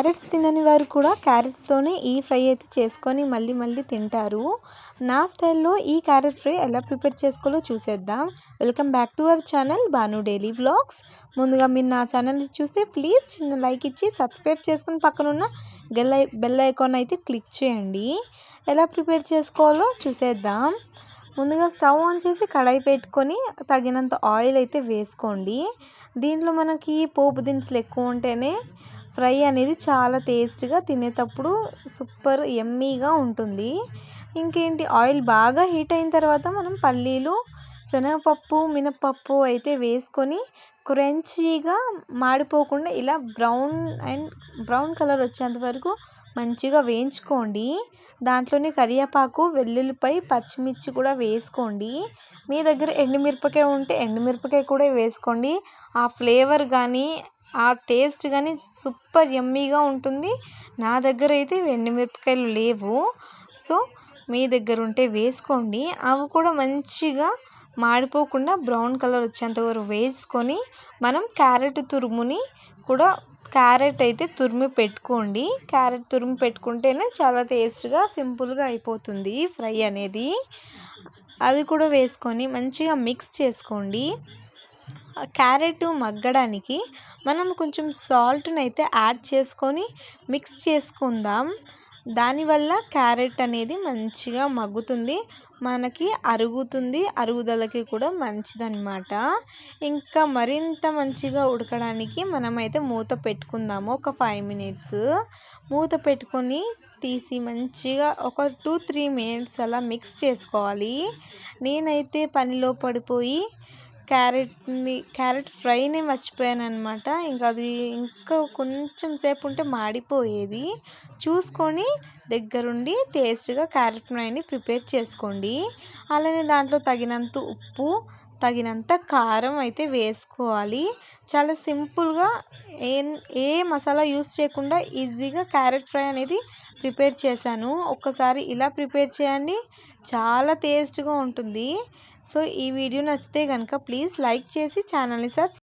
Carrots తినని వారు కూడా క్యారెట్స్తోనే ఈ ఫ్రై అయితే చేసుకొని మళ్ళీ మళ్ళీ తింటారు. నా స్టైల్లో ఈ క్యారెట్ ఫ్రై ఎలా ప్రిపేర్ చేసుకోవాలో చూసేద్దాం. Welcome back to our channel Banu daily vlogs. ముందుగా మీరు నా ఛానల్ చూస్తే ప్లీజ్ చిన్న లైక్ ఇచ్చి సబ్స్క్రైబ్ చేసుకుని పక్కనున్న గెల్ బెల్ ఐకాన్ అయితే క్లిక్ చేయండి. ఎలా ప్రిపేర్ చేసుకోవాలో చూసేద్దాం. ముందుగా స్టవ్ ఆన్ చేసి కడాయి పెట్టుకొని తగినంత ఆయిల్ అయితే వేసుకోండి. దీంట్లో మనకి పోపు దినుసులు ఎక్కువ ఉంటేనే ఫ్రై అనేది చాలా టేస్ట్గా తినేటప్పుడు సూపర్ ఎమ్మీగా ఉంటుంది. ఇంకేంటి? ఆయిల్ బాగా హీట్ అయిన తర్వాత మనం పల్లీలు శనగపప్పు మినపప్పు అయితే వేసుకొని క్రంచీగా మాడిపోకుండా ఇలా బ్రౌన్ అండ్ బ్రౌన్ కలర్ వచ్చేంత వరకు మంచిగా వేయించుకోండి. దాంట్లోనే కరివేపాకు వెల్లుల్లిపై పచ్చిమిర్చి కూడా వేసుకోండి. మీ దగ్గర ఎండుమిరపకాయ ఉంటే ఎండుమిరపకాయ కూడా వేసుకోండి. ఆ ఫ్లేవర్ కానీ ఆ టేస్ట్ కానీ సూపర్ యమ్మీగా ఉంటుంది. నా దగ్గర అయితే ఎండుమిరపకాయలు లేవు. సో మీ దగ్గర ఉంటే వేసుకోండి. అవి కూడా మంచిగా మాడిపోకుండా బ్రౌన్ కలర్ వచ్చేంత వరకు వేసుకొని మనం క్యారెట్ తురుముని కూడా క్యారెట్ అయితే తురిమి పెట్టుకోండి. క్యారెట్ తురిమి పెట్టుకుంటేనే చాలా టేస్ట్గా సింపుల్గా అయిపోతుంది ఫ్రై అనేది. అది కూడా వేసుకొని మంచిగా మిక్స్ చేసుకోండి. క్యారెట్ మగ్గడానికి మనం కొంచెం సాల్ట్ని అయితే యాడ్ చేసుకొని మిక్స్ చేసుకుందాం. దానివల్ల క్యారెట్ అనేది మంచిగా మగ్గుతుంది మనకి అరుగుతుంది అరుగుదలకి కూడా మంచిదన్నమాట. ఇంకా మరింత మంచిగా ఉడకడానికి మనమైతే మూత పెట్టుకుందాము ఒక ఫైవ్ మినిట్స్. మూత పెట్టుకొని తీసి మంచిగా ఒక టూ త్రీ మినిట్స్ అలా మిక్స్ చేసుకోవాలి. నేనైతే పనిలో పడిపోయి క్యారెట్ని క్యారెట్ ఫ్రైని మర్చిపోయాను అనమాట ఇంకా అది ఇంకా కొంచెం సేపు ఉంటే మాడిపోయేది. చూసుకొని దగ్గరుండి టేస్ట్గా క్యారెట్ ఫ్రైని ప్రిపేర్ చేసుకోండి. అలానే దాంట్లో తగినంత ఉప్పు తగినంత కారం అయితే వేసుకోవాలి. చాలా సింపుల్గా ఏ ఏ మసాలా యూస్ చేయకుండా ఈజీగా క్యారెట్ ఫ్రై అనేది ప్రిపేర్ చేశాను. ఒక్కసారి ఇలా ప్రిపేర్ చేయండి. చాలా టేస్ట్గా ఉంటుంది. సో ఈ వీడియో నచ్చితే కనుక ప్లీజ్ లైక్ చేసి ఛానల్ని సబ్స్క్రైబ్